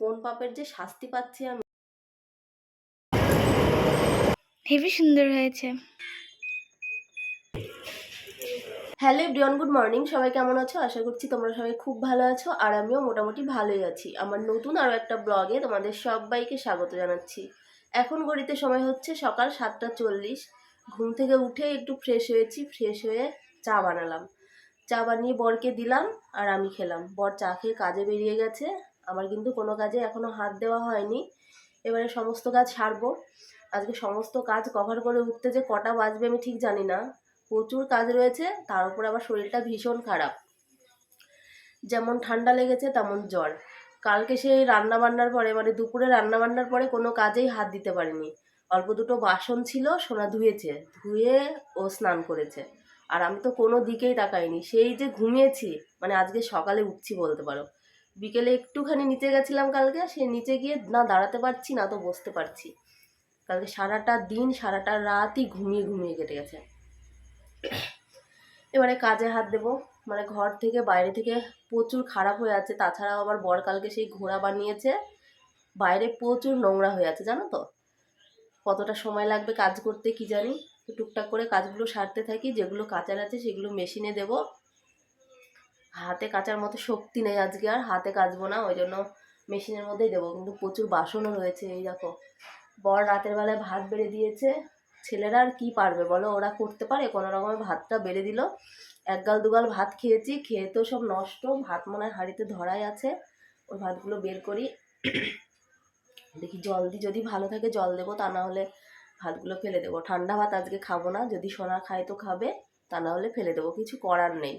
কোন পাপের যে শাস্তি পাচ্ছি আমি? হেভি সুন্দর হয়েছে। Hello Brian good morning. সবাই কেমন আছো? আশা করছি তোমরা সবাই খুব ভালো আছো আর আমিও মোটামুটি ভালোই আছি। আমার নতুন আরও একটা ব্লগে তোমাদের সবাইকে স্বাগত জানাচ্ছি। এখন ঘড়িতে সময় হচ্ছে সকাল সাতটা চল্লিশ। ঘুম থেকে উঠে একটু ফ্রেশ হয়েছি ফ্রেশ হয়ে চা বানালাম। চা বানিয়ে বরকে দিলাম আর আমি খেলাম। বর চা খেয়ে কাজে বেরিয়ে গেছে। আমার কিন্তু কোনো কাজে এখনও হাত দেওয়া হয়নি। এবারে সমস্ত কাজ সারবো। আজকে সমস্ত কাজ কভার করে উঠতে যে কটা বাজবে আমি ঠিক জানি না। প্রচুর কাজ রয়েছে, তার উপর আবার শরীরটা ভীষণ খারাপ। যেমন ঠান্ডা লেগেছে, তেমন জ্বর। কালকে সেই রান্না বান্নার পরে মানে দুপুরে রান্না বান্নার পরে কোনো কাজেই হাত দিতে পারিনি। অল্প দুটো বাসন ছিল, সোনা ধুয়েছে, ধুয়ে ও স্নান করেছে। আর আমি তো কোনো দিকেই তাকাইনি। সেই যে ঘুমিয়েছি মানে আজকে সকালে উঠছি বলতে পারো। বিকেলে একটুখানি নিচে গেছিলাম কালকে, সে নিচে গিয়ে না দাঁড়াতে পারছি না তো বসতে পারছি। কালকে সারাটা দিন, সারাটা রাতই ঘুমিয়ে ঘুমিয়ে কেটে গেছে। এবারে কাজে হাত দেবো। মানে ঘর থেকে বাইরে থেকে প্রচুর খারাপ হয়ে আছে, তাছাড়াও আবার বর কালকে সেই ঘোড়া বানিয়েছে। বাইরে প্রচুর নোংরা হয়ে আছে, জানো তো? কতটা সময় লাগবে কাজ করতে কি জানি? টুকটাক করে কাজগুলো সারতে থাকি, যেগুলো কাচার আছে সেগুলো মেশিনে দেব। হাতে কাচার মতো শক্তি নেই আজকে আর, হাতে কাচবো না ওই জন্য মেশিনের মধ্যেই দেবো। কিন্তু প্রচুর বাসনও রয়েছে, এই দেখো। বর রাতের বেলায় ভাত বেড়ে দিয়েছে, ছেলেরা আর কী পারবে বলো? ওরা করতে পারে, কোনো রকমে ভাতটা বেড়ে দিল। এক গাল দুগাল ভাত খেয়েছি, খেয়ে তো সব নষ্ট, ভাত মনে হয় হাঁড়িতে ধরাই আছে। ওই ভাতগুলো বের করি। দেখি জল দিই যদি ভালো থাকে জল দেবো, তা না হলে ভাতগুলো ফেলে দেবো। ঠান্ডা ভাত আজকে খাব না, যদি সোনা খায় তো খাবে, তা না হলে ফেলে দেবো, কিছু করার নেই।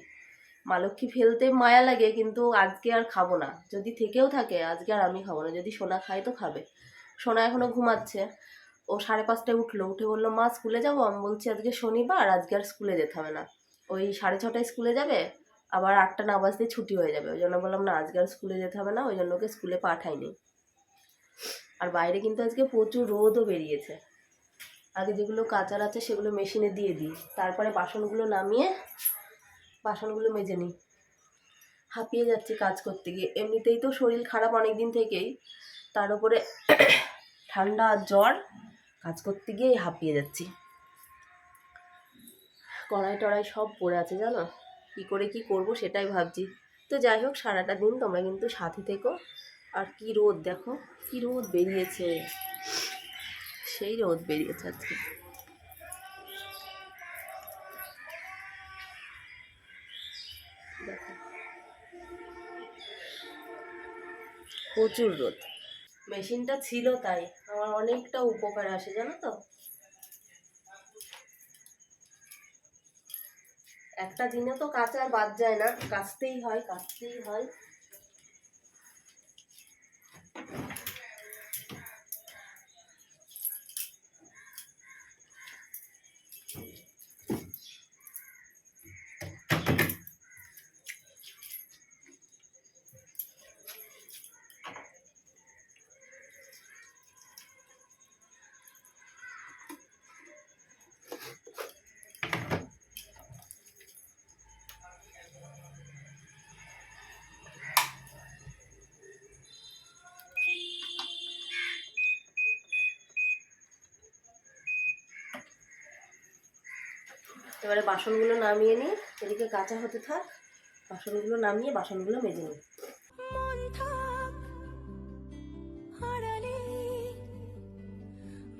মা লক্ষ্মী ফেলতে মায়া লাগে, কিন্তু আজকে আর খাব না। যদি থেকেও থাকে, আজকে আর আমি খাব না। যদি সোনা খায় তো খাবে। সোনা এখনও ঘুমাচ্ছে। ও সাড়ে পাঁচটায় উঠল। উঠে বলল, মা, স্কুলে যাব? আমি বলছি, আজকে শনিবার, আজকে আর স্কুলে যেতে হবে না। ওই সাড়ে ছটায় স্কুলে যাবে, আবার আটটা না বাজতে ছুটি হয়ে যাবে। ওই জন্য বললাম, না, আজকে আর স্কুলে যেতে হবে না। ওই জন্য ওকে স্কুলে পাঠাইনি। আর বাইরে কিন্তু আজকে প্রচুর রোদও বেরিয়েছে। আগে যেগুলো কাচার আছে, সেগুলো মেশিনে দিয়ে দিই। তারপরে বাসনগুলো নামিয়ে বাসনগুলো মেজে নিই। হাঁপিয়ে যাচ্ছি কাজ করতে গিয়ে। এমনিতেই তো শরীর খারাপ অনেক দিন থেকেই। তার উপরে ঠান্ডা, জ্বর, কাজ করতে গিয়ে হাঁপিয়ে যাচ্ছি। কড়াই টড়াই সব পড়ে আছে জানো? কী করে কি করব সেটাই ভাবছি। তো যাই হোক, সারাটা দিন তোমরা কিন্তু সাথে থেকো। আর কি রোদ দেখো? কি রোদ বেরিয়েছে? সেই রোদ বেরিয়েছে আজকে। প্রচুর রোদ। মেশিনটা ছিল তাই, আমার অনেকটা উপকার আসে, জানো তো? একটা দিনে তো কাঁচা আর বাদ যায় না, কাচতেই হয় কাচতেই হয়। এবারে বাসনগুলো নামিয়ে নিই এদিকে কাঁচা হতে থাক বাসনগুলো নামিয়ে বাসনগুলো মেজে নিই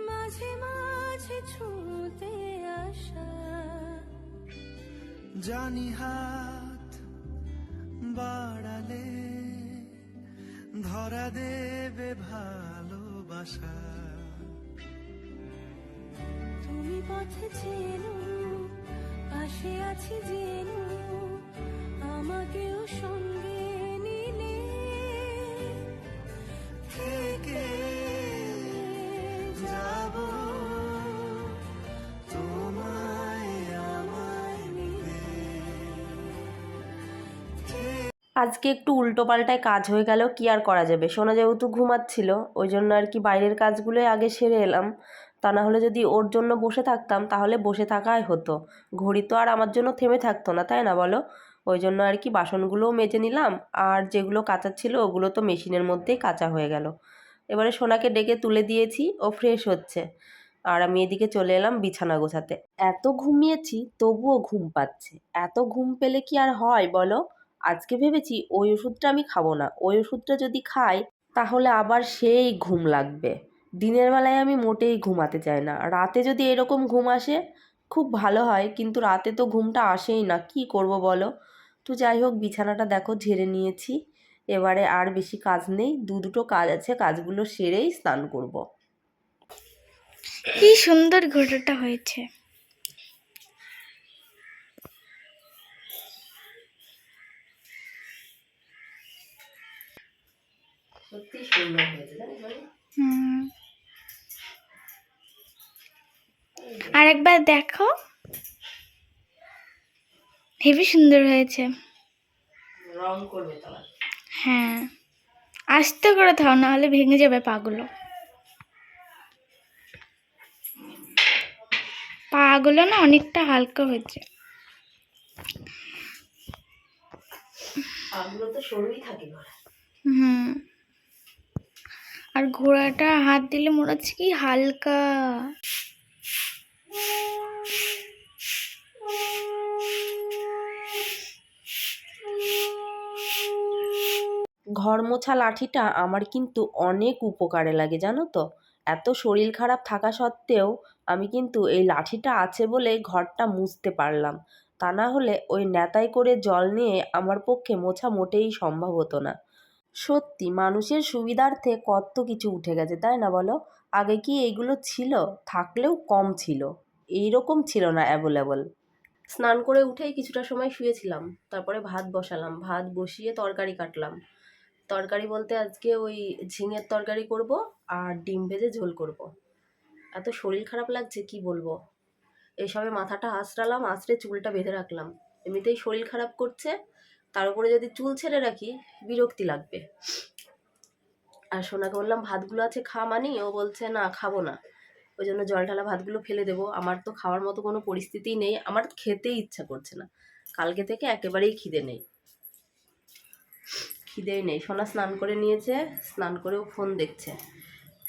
মাঝে মাঝে ছুঁতে আসা। জানি হাত বাড়ালে ধরা দেবে ভালোবাসা। তুমি পথে চেনো পাশে আছি জেনো আমাকেও সঙ্গে নিলে। থেকে যাব তোমায় আমায় নিয়ে আজকে একটু উল্টো পাল্টায় কাজ হয়ে গেল কি আর করা যাবে? সোনা যেহেতু ঘুমাচ্ছিল ওই জন্য আর কি বাইরের কাজগুলোই আগে সেরে এলাম। তা না হলে যদি ওর জন্য বসে থাকতাম, তাহলে বসে থাকাই হতো। ঘড়ি তো আর আমার জন্য থেমে থাকতো না, তাই না বলো? ওই জন্য আর কি বাসনগুলোও মেজে নিলাম, আর যেগুলো কাঁচা ছিল ওগুলো তো মেশিনের মধ্যেই কাঁচা হয়ে গেল। এবারে সোনাকে ডেকে তুলে দিয়েছি, ও ফ্রেশ হচ্ছে। আর আমি এদিকে চলে এলাম বিছানা গোছাতে। এত ঘুমিয়েছি, তবুও ঘুম পাচ্ছে। এত ঘুম পেলে কি আর হয় বলো? আজকে ভেবেছি ওই ওষুধটা আমি খাব না। ওই ওষুধটা যদি খাই, তাহলে আবার সেই ঘুম লাগবে। দিনের বেলায় আমি মোটেই ঘুমাতে চাই না। রাতে যদি এরকম ঘুম আসে খুব ভালো হয় কিন্তু রাতে তো ঘুমটা আসেই না। কি করব বলো? তো যাই হোক বিছানাটা দেখো ঝেড়ে নিয়েছি। এবারে আর বেশি কাজ নেই। দু দুটো কাজ আছে কাজগুলো সেরেই স্নান করব। কি সুন্দর ঘোড়াটা হয়েছে। সত্যি সুন্দর হয়েছে হুম। আর একবার দেখো। হেভি সুন্দর হয়েছে। রং করবে হ্যাঁ। আস্তে করে থাও না হলে ভেঙে যাবে পাগুলো। পাগুলো না অনেকটা হালকা হয়েছে। পাগুলো তো সরুই থাকে হুম। আর ঘোড়াটা হাত দিলে মনে হচ্ছে কি হালকা। ঘর মোছা লাঠিটা আমার কিন্তু অনেক উপকারে লাগে, জানো তো? এত শরীর খারাপ থাকা সত্ত্বেও আমি কিন্তু এই লাঠিটা আছে বলে ঘরটা মুছতে পারলাম। তা না হলে ওই নেতায় করে জল নিয়ে আমার পক্ষে মোছা মোটেই সম্ভব হতো না। সত্যি, মানুষের সুবিধার্থে কত কিছু উঠে গেছে, তাই না বলো? আগে কি এইগুলো ছিল? থাকলেও কম ছিল। এইরকম ছিল না অ্যাভেলেবল স্নান করে উঠেই কিছুটা সময় শুয়েছিলাম। তারপরে ভাত বসালাম। ভাত বসিয়ে তরকারি কাটলাম। তরকারি বলতে আজকে ওই ঝিঙের তরকারি করব আর ডিম ভেজে ঝোল করব। এত শরীর খারাপ লাগছে, কি বলব? এসবে মাথাটা আঁচড়ালাম, আঁচড়ে চুলটা বেঁধে রাখলাম। এমনিতেই শরীর খারাপ করছে। তার উপরে যদি চুল ছেড়ে রাখি, বিরক্তি লাগবে। আর সোনাকে বললাম, ভাতগুলো আছে, খা মানি? ও বলছে, না, খাব না। ওই জন্য জল ঢালা ভাতগুলো ফেলে দেবো। আমার তো খাওয়ার মতো কোনো পরিস্থিতিই নেই। আমার খেতেই ইচ্ছা করছে না। কালকে থেকে একেবারেই খিদে নেই। খিদেই নেই। সোনা স্নান করে নিয়েছে। স্নান করেও ফোন দেখছে।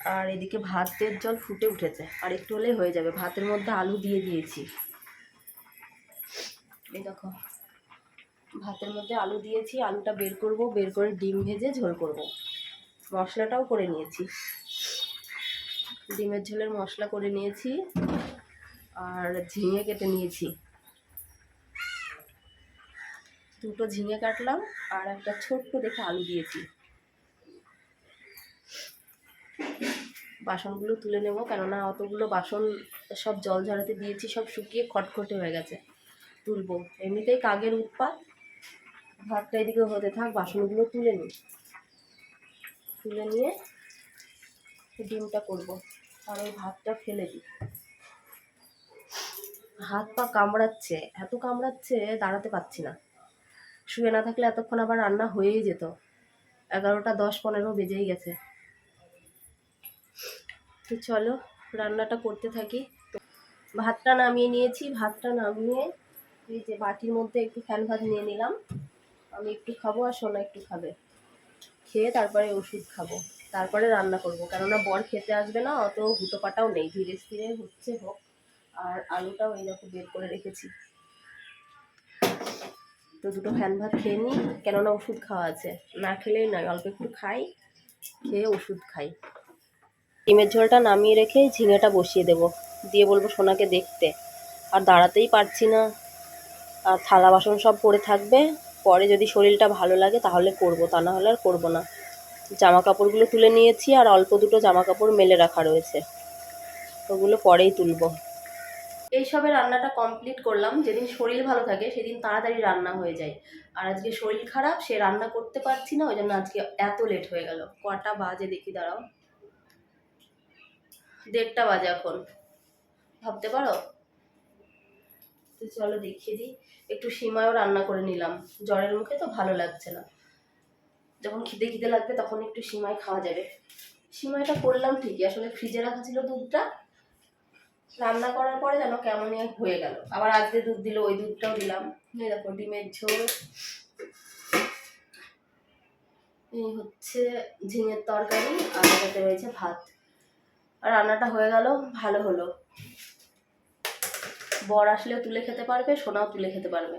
আর এদিকে ভাতের জল ফুটে উঠেছে। আর একটু হলেই হয়ে যাবে। ভাতের মধ্যে আলু দিয়ে দিয়েছি। এই দেখো। ভাতের মধ্যে আলু দিয়েছি। আলুটা বের করব। বের করে ডিম ভেজে ঝোল করব। মশলাটাও করে নিয়েছি। ডিমের ঝোলের মশলা করে নিয়েছি আর ঝিঙে কেটে নিয়েছি। দুটো ঝিঙে কাটলাম আর একটা ছোট্ট দেখে আলু দিয়েছি। বাসনগুলো তুলে নেব কেননা অতগুলো বাসন সব জল ঝরাতে দিয়েছি, সব শুকিয়ে খটখটে হয়ে গেছে। তুলবো। এমনিতেই কাকের উৎপাত। ভাতটা এদিকে হতে থাক, বাসনগুলো তুলে নিই। তুলে নিয়ে ডিমটা করব। আর ওই ভাতটা ফেলে দিই। হাত পা কামড়াচ্ছে, এত কামড়াচ্ছে দাঁড়াতে পারছি না। শুয়ে না থাকলে এতক্ষণ আবার রান্না হয়েই যেত। এগারোটা দশ পনেরো বেজেই গেছে। তো চলো, রান্নাটা করতে থাকি। ভাতটা নামিয়ে নিয়েছি, ভাতটা নামিয়ে এই যে বাটির মধ্যে একটু ফ্যান ভাত নিয়ে নিলাম। আমি একটু খাব আর সোনা একটু খাবে। খেয়ে তারপরে ওষুধ খাব। তারপরে রান্না করব। কেননা বর খেতে আসবে না, অত হুটোপাটাও নেই। ধীরে ধীরে হচ্ছে হোক। আর আলুটাও এই দেখো বের করে রেখেছি। তো দুটো ফ্যান ভাত খেয়ে নিই। কেননা ওষুধ খাওয়া আছে। না খেলেই নয়, অল্প একটু খাই, খেয়ে ওষুধ খাই। ডিমের ঝোলটা নামিয়ে রেখে ঝিঙেটা বসিয়ে দেবো। দিয়ে বলব সোনাকে দেখতে। আর দাঁড়াতেই পারছি না। আর থালা বাসন সব পড়ে থাকবে। পরে যদি শরীরটা ভালো লাগে তাহলে করব, তা না হলে আর করব না। জামা কাপড়গুলো তুলে নিয়েছি আর অল্প দুটো জামা কাপড় মেলে রাখা রয়েছে। ওগুলো পরেই তুলবো। এইসবে রান্নাটা কমপ্লিট করলাম। যেদিন শরীর ভালো থাকে সেদিন তাড়াতাড়ি রান্না হয়ে যায়। আর আজকে শরীর খারাপ, সে রান্না করতে পারছি না ওই জন্য আজকে এত লেট হয়ে গেল। কটা বাজে দেখি, দাঁড়াও। দেড়টা বাজে এখন। ভাবতে পারো? তো চলো দেখিয়ে দিই। একটু সিমায়ও রান্না করে নিলাম। জ্বরের মুখে তো ভালো লাগছে না। যখন খিদে খিদে লাগবে তখন একটু সিমাই খাওয়া যাবে। সিমাইটা করলাম ঠিকই, আসলে ফ্রিজে রাখা ছিল দুধটা। রান্না করার পরে যেন কেমনই হয়ে গেল। আবার আজকে দুধ দিল, ওই দুধটাও দিলাম। দেখো, ডিমের ঝোল। এই হচ্ছে ঝিঙের তরকারি আর রয়েছে ভাত। আর রান্নাটা হয়ে গেল, ভালো হলো। বর আসলেও তুলে খেতে পারবে, সোনাও তুলে খেতে পারবে।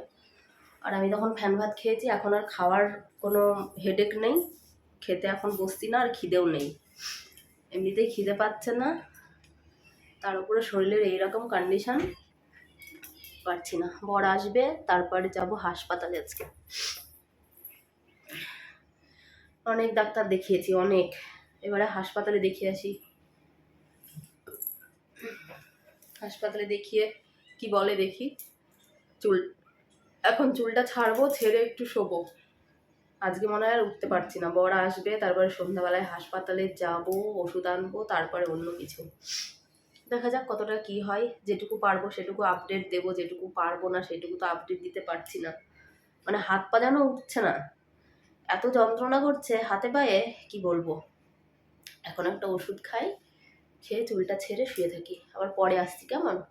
আর আমি তখন ফ্যান ভাত খেয়েছি, এখন আর খাওয়ার কোনো হেডেক নেই। খেতে এখন বসছি না, আর খিদেও নেই। এমনিতেই খিদে পাচ্ছে না। তার উপরে শরীরের এইরকম কন্ডিশন পারছি না। বর আসবে, তারপরে যাব হাসপাতালে আজকে। অনেক ডাক্তার দেখিয়েছি, অনেক। এবারে হাসপাতালে দেখিয়ে আসি। হাসপাতালে দেখিয়ে কি বলে দেখি? চুল, এখন চুলটা ছাড়বো, ছেড়ে একটু শোবো। আজকে মনে হয় আর উঠতে পারছি না। বর আসবে, তারপরে সন্ধ্যাবেলায় হাসপাতালে যাব, ওষুধ আনব, তারপরে অন্য কিছু। দেখা যাক কতটা কি হয়। যেটুকু পারব সেটুকু আপডেট দেবো, যেটুকু পারব না সেটুকু তো আপডেট দিতে পারছি না। মানে হাত পা যেন উঠছে না। এত যন্ত্রণা করছে হাতে পায়ে, কি বলব? এখন একটা ওষুধ খাই, খেয়ে চুলটা ছেড়ে শুয়ে থাকি। আবার পরে আসছি, কেমন?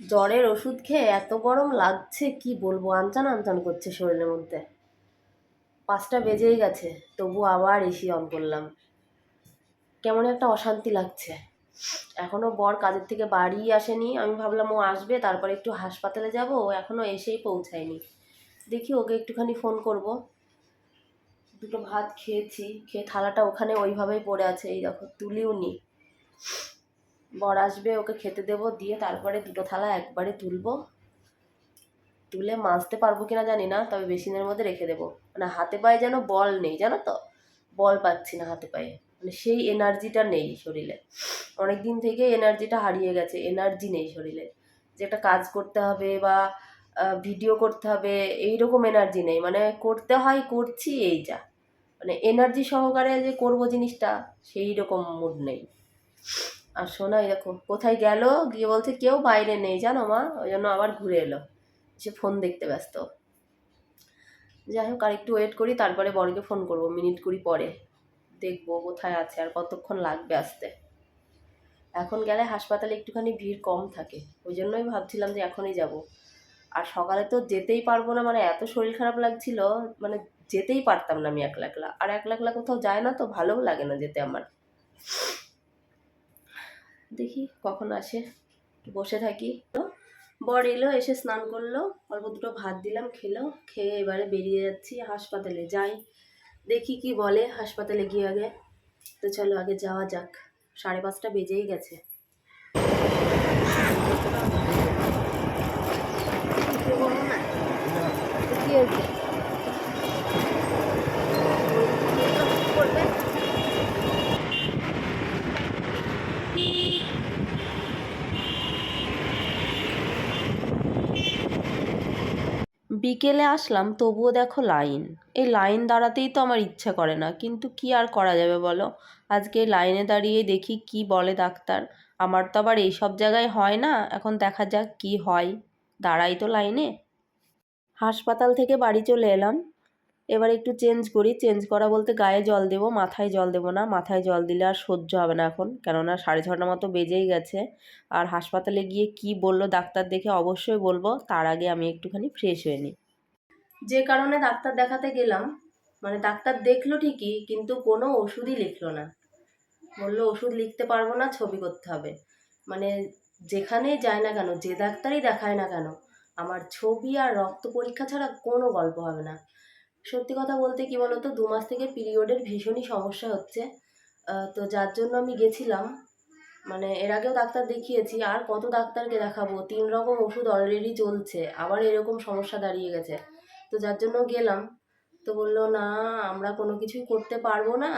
জ্বরের ওষুধ খেয়ে এত গরম লাগছে, কি বলব? আনচান আনচান করছে শরীরের মধ্যে। পাঁচটা বেজেই গেছে, তবু আবার এসি অন করলাম। কেমন একটা অশান্তি লাগছে। এখনও বর কাজের থেকে বাড়ি আসেনি। আমি ভাবলাম ও আসবে, তারপরে একটু হাসপাতালে যাব, ও এখনও এসেই পৌঁছায়নি। দেখি ওকে একটুখানি ফোন করব। দুটো ভাত খেয়েছি, খেয়ে থালাটা ওখানে ওইভাবেই পড়ে আছে, এই দেখো, তুলিও নি। বর আসবে, ওকে খেতে দেবো, দিয়ে তারপরে দুটো থালা একবারে তুলবো। তুলে মাজতে পারব কিনা জানি না, তবে বেসিনের মধ্যে রেখে দেবো। মানে হাতে পায়ে যেন বল নেই, জানো তো? বল পাচ্ছি না হাতে পায়ে। মানে সেই এনার্জিটা নেই শরীরে। অনেক দিন থেকে এনার্জিটা হারিয়ে গেছে, এনার্জি নেই শরীরে। যে একটা কাজ করতে হবে বা ভিডিও করতে হবে, এইরকম এনার্জি নেই। মানে করতে হয়, করছি, এই যা। মানে এনার্জি সহকারে যে করব জিনিসটা সেই রকম মুড নেই। আর শোনা এরকম কোথায় গেল? গিয়ে বলছে, কেউ বাইরে নেই, জানো মা? ওই জন্য আবার ঘুরে এলো। সে ফোন দেখতে ব্যস্ত। যাই হোক, আর একটু ওয়েট করি, তারপরে বরকে ফোন করব মিনিট কুড়ি পরে। দেখব কোথায় আছে আর কতক্ষণ লাগবে আসতে। এখন গেলে হাসপাতালে একটুখানি ভিড় কম থাকে, ওই জন্যই ভাবছিলাম যে এখনই যাব। আর সকালে তো যেতেই পারব না মানে এত শরীর খারাপ লাগছিল মানে যেতেই পারতাম না আমি একলা একলা। আর একলা একলা কোথাও যায় না তো, ভালোও লাগে না যেতে আমার। দেখি কখন আসে। বসে থাকি। তো বর এলো এসে স্নান করল। অল্প দুটো ভাত দিলাম খেলো। খেয়ে এবারে বেরিয়ে যাচ্ছি হাসপাতালে। যাই দেখি কি বলে হাসপাতালে গিয়ে আগে। তো চলো আগে যাওয়া যাক। সাড়ে পাঁচটা বেজেই গেছে। কি হয়েছে করবে বিকেলে আসলাম, তবুও দেখো লাইন। এই লাইন দাঁড়াতেই তো আমার ইচ্ছা করে না, কিন্তু কি আর করা যাবে বলো? আজকে লাইনে দাঁড়িয়ে দেখি কি বলে ডাক্তার। আমার তো আবার এইসব জায়গায় হয় না, এখন দেখা যাক কি হয়। দাঁড়াই তো লাইনে। হাসপাতাল থেকে বাড়ি চলে এলাম। এবার একটু চেঞ্জ করি। চেঞ্জ করা বলতে গায়ে জল দেবো, মাথায় জল দেবো না। মাথায় জল দিলে আর সহ্য হবে না এখন, কেননা সাড়ে ছটা মতো বেজেই গেছে। আর হাসপাতালে গিয়ে কি বলল ডাক্তার দেখে অবশ্যই বলব, তার আগে আমি একটুখানি ফ্রেশ হয়ে নিই। যে কারণে ডাক্তার দেখাতে গেলাম মানে ডাক্তার দেখল ঠিকই, কিন্তু কোনো ওষুধই লিখলো না। বলল, ওষুধ লিখতে পারব না, ছবি করতে হবে। মানে যেখানেই যায় না কেন, যে ডাক্তারই দেখায় না কেন, আমার ছবি আর রক্ত পরীক্ষা ছাড়া কোনো গল্প হবে না। সত্যি কথা বলতে কি বলতো, দু মাস থেকে পিরিয়ডের ভীষণই সমস্যা হচ্ছে। তো যার জন্য আমি গেছিলাম মানে এর আগেও ডাক্তার দেখিয়েছি, আর কত ডাক্তারকে দেখাবো? তিন রকম ওষুধ অলরেডি চলছে, আবার এরকম সমস্যা দাঁড়িয়ে গেছে। তো যার জন্য গেলাম। তো বলল, না, আমরা কোনো কিছুই করতে পারব না।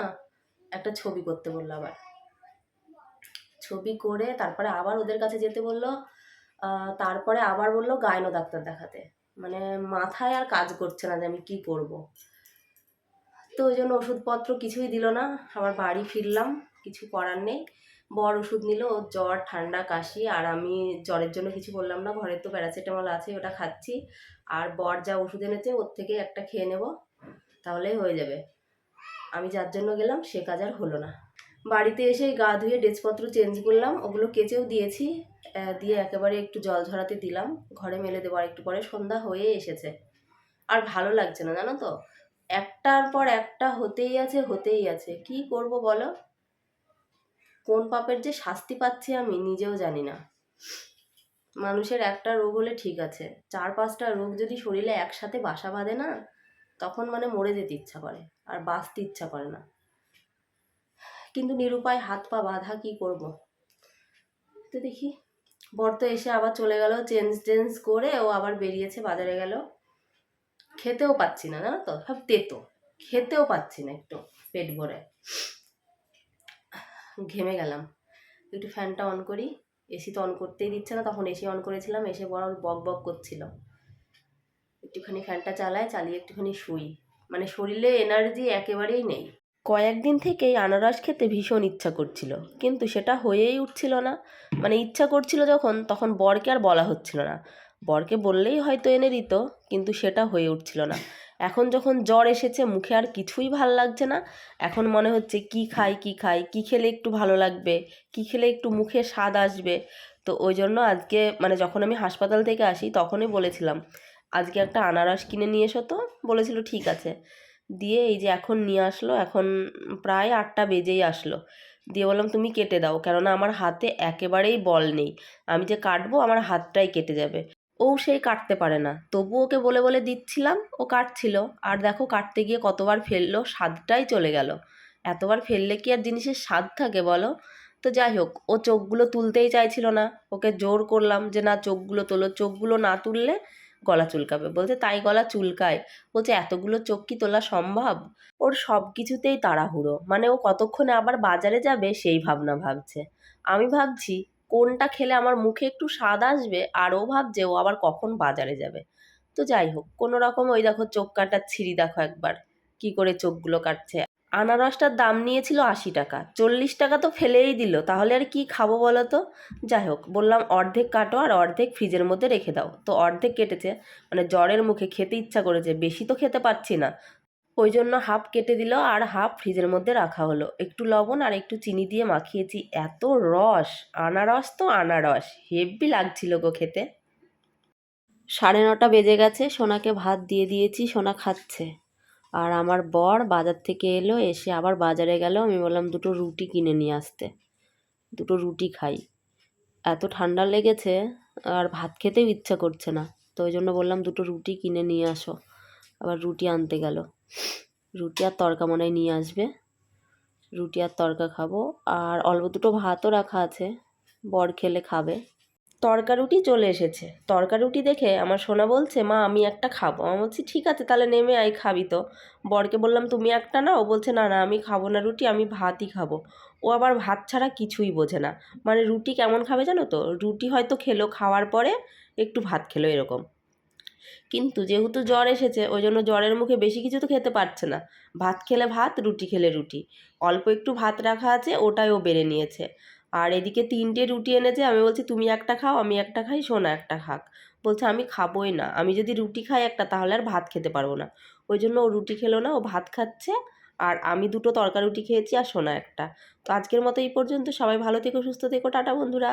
একটা ছবি করতে বলল আবার। ছবি করে তারপরে আবার ওদের কাছে যেতে বলল। তারপরে আবার বলল গায়নো ডাক্তার দেখাতে। মানে মাথায় আর কাজ করছে না যে আমি কি করব। তো ওই জন্য ওষুধপত্র কিছুই দিল না। আবার বাড়ি ফিরলাম, কিছু করার নেই। বর ওষুধ নিল, জ্বর, ঠান্ডা, কাশি, আর আমি জ্বরের জন্য কিছু বললাম না ঘরের তো প্যারাসিটামল আছে, ওটা খাচ্ছি। আর বর যা ওষুধ এনেছে, ওর থেকে একটা খেয়ে নেব, তাহলেই হয়ে যাবে। আমি যার জন্য গেলাম, সে কাজ আর হলো না। বাড়িতে এসে গা ধুয়ে ড্রেসপত্র চেঞ্জ করলাম, ওগুলো কেচেও দিয়েছি দিয়ে একেবারে একটু জল ঝরাতে দিলাম। ঘরে মেলে দেবো, আর একটু পরে সন্ধ্যা হয়ে এসেছে। আর ভালো লাগছে না, জানো তো? একটার পর একটা হতেই আছে হতেই আছে। কি করব বলো? কোন পাপের যে শাস্তি পাচ্ছি আমি নিজেও জানি না। মানুষের একটা রোগ হলে ঠিক আছে, চার পাঁচটা রোগ যদি শরীরে একসাথে বাসা বাঁধে না, তখন মানে মরে যেতে ইচ্ছা করে, আর বাঁচতে ইচ্ছা করে না। কিন্তু নিরুপায় হাত পা বাঁধা কি করব? তো দেখি, বর তো এসে আবার চলে গেল চেঞ্জ টেঞ্জ করে ও আবার বেরিয়েছে, বাজারে গেল। খেতেও পাচ্ছি না, জানো তো? সব তেতো, খেতেও পাচ্ছি না একটু পেট ভরে। ঘেমে গেলাম। একটু ফ্যানটা অন করি। এসি তো অন করতেই দিচ্ছে না, তখন এসি অন করেছিলাম, এসে বড় বক বক করছিল। একটুখানি ফ্যানটা চালায়, চালিয়ে একটুখানি শুই। মানে শরীরে এনার্জি একেবারেই নেই। কয়েকদিন থেকেই আনারস খেতে ভীষণ ইচ্ছা করছিল, কিন্তু সেটা হয়েই উঠছিল না। মানে ইচ্ছা করছিল যখন, তখন বরকে আর বলা হচ্ছিল না। বরকে বললেই হয়তো এনে দিত, কিন্তু সেটা হয়ে উঠছিল না। এখন যখন জ্বর এসেছে, মুখে আর কিছুই ভালো লাগছে না। এখন মনে হচ্ছে কি খাই কি খাই, কি খেলে একটু ভালো লাগবে, কি খেলে একটু মুখে স্বাদ আসবে। তো ওই জন্য আজকে মানে যখন আমি হাসপাতাল থেকে আসি, তখনই বলেছিলাম, আজকে একটা আনারস কিনে নিয়ে এসো তো। বলেছিল, ঠিক আছে। দিয়ে এই যে এখন নিয়ে আসলো, এখন প্রায় আটটা বেজেই আসলো। দিয়ে বললাম, তুমি কেটে দাও। কেননা আমার হাতে একেবারেই বল নেই। আমি যে কাটবো, আমার হাতটাই কেটে যাবে। ও সেই কাটতে পারে না। তবু ওকে বলে বলে দিচ্ছিলাম, ও কাটছিল। আর দেখো কাটতে গিয়ে কতবার ফেলল, স্বাদটাই চলে গেল। এতবার ফেললে কি আর জিনিসের স্বাদ থাকে বলো? তো যাই হোক, ও চোখগুলো তুলতেই চাইছিল না। ওকে জোর করলাম যে, না, চোখগুলো তোলো। চোখগুলো না তুললে গলা চুলকাবে। বলছে, তাই গলা চুলকায়। বলছে, এতগুলো চোখ কি তোলা সম্ভব? ওর সব কিছুতেই তাড়াহুড়ো। মানে ও কতক্ষণে আবার বাজারে যাবে, সেই ভাবনা ভাবছে। আমি ভাবছি কোনটা খেলে আমার মুখে একটু স্বাদ আসবে? আর ও ভাবছে, ও আবার কখন বাজারে যাবে? তো যাই হোক, কোনো রকম ওই দেখো চোখ কাটার ছিঁড়ি দেখো একবার, কি করে চোখগুলো কাটছে। আনারসটার দাম নিয়েছিল আশি টাকা, চল্লিশ টাকা তো ফেলেই দিল, তাহলে আর কি খাব বলো তো? যাই হোক, বললাম অর্ধেক কাটো আর অর্ধেক ফ্রিজের মধ্যে রেখে দাও। তো অর্ধেক কেটেছে মানে জ্বরের মুখে খেতে ইচ্ছা করেছে, বেশি তো খেতে পারছি না। ওই জন্য হাফ কেটে দিল আর হাফ ফ্রিজের মধ্যে রাখা হলো। একটু লবণ আর একটু চিনি দিয়ে মাখিয়েছি। এত রস! আনারস তো আনারস! হেভি লাগছিল গো খেতে। সাড়ে নটা বেজে গেছে, সোনাকে ভাত দিয়ে দিয়েছি, সোনা খাচ্ছে। আর আমার বর বাজার থেকে এলো, এসে আবার বাজারে গেল। আমি বললাম, দুটো রুটি কিনে নিয়ে আসতে। দুটো রুটি খাই। এত ঠান্ডা লেগেছে আর ভাত খেতেও ইচ্ছা করছে না। তো ওই জন্য বললাম, দুটো রুটি কিনে নিয়ে আসো। আবার রুটি আনতে গেল। রুটি আর তরকা মনে হয় নিয়ে আসবে। রুটি আর তরকা খাব। আর অল্প দুটো ভাতও রাখা আছে। বর খেলে খাবে। তরকা রুটি চলে এসেছে। তরকা রুটি দেখে আমার সোনা বলছে, মা, আমি একটা খাব। আমি বলছি, ঠিক আছে, তাহলে নেমে আই খাবি তো। বরকে বললাম, তুমি একটা না ও বলছে, না না, আমি খাব না রুটি, আমি ভাতই খাব। ও আবার ভাত ছাড়া কিছুই বোঝে না। মানে রুটি কেমন খাবে জানো তো? রুটি হয়তো খেলো, খাওয়ার পরে একটু ভাত খেলো এরকম। কিন্তু যেহেতু জ্বর এসেছে, ওই জন্য জ্বরের মুখে বেশি কিছু তো খেতে পারছে না। ভাত খেলে ভাত, রুটি খেলে রুটি। অল্প একটু ভাত রাখা আছে, ওটাই ও বেড়ে নিয়েছে। আর এদিকে তিনটে রুটি এনেছে, আমি বলছি, তুমি একটা খাও, আমি একটা খাই, সোনা একটা খাক। বলছে, আমি খাবোই না, আমি যদি রুটি খাই একটা, তাহলে আর ভাত খেতে পারব না। ওই জন্য ও রুটি খেলো না, ও ভাত খাচ্ছে, আর আমি দুটো তরকা রুটি খেয়েছি আর সোনা একটা। তো আজকের মতো এই পর্যন্ত, সবাই ভালো থেকো, সুস্থ থেকো, টাটা বন্ধুরা।